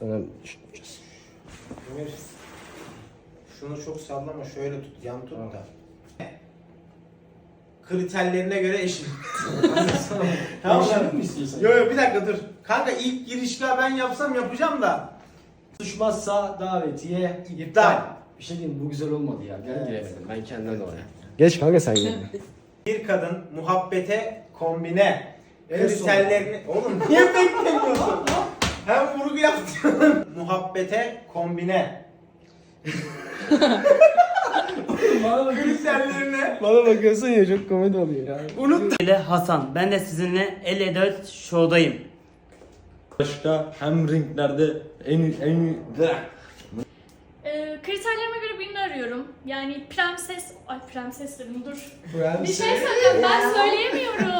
Önemli düşüneceğiz. Emir, şunu çok sallama şöyle tut yan tut da. Kriterlerine göre eşit. tamam mı? Mi istiyorsan? Yo yo bir dakika dur. Kanka ilk girişler ben yapsam yapacağım da. Tutuşmazsa davetiye İptal. Bir şey diyeyim bu güzel olmadı ya. Gel Giremedim. Ben kendimden de oraya. Geç kanka sen gel. Bir kadın muhabbete kombine. En Kriterlerini... Oğlum niye beklemiyorsun? Hem vurgu yaptın. muhabbete kombine. Kriterlerine. Bana bakıyorsun ya çok komedi oluyor ya. Unut. ile Hasan. Ben de sizinle 54 show'dayım. Başka hem ringlerde en en Ee, kriterlerime göre birini arıyorum. Yani prenses... Ay prenses dedim dur. Bir şey söyleyeceğim ben söyleyemiyorum.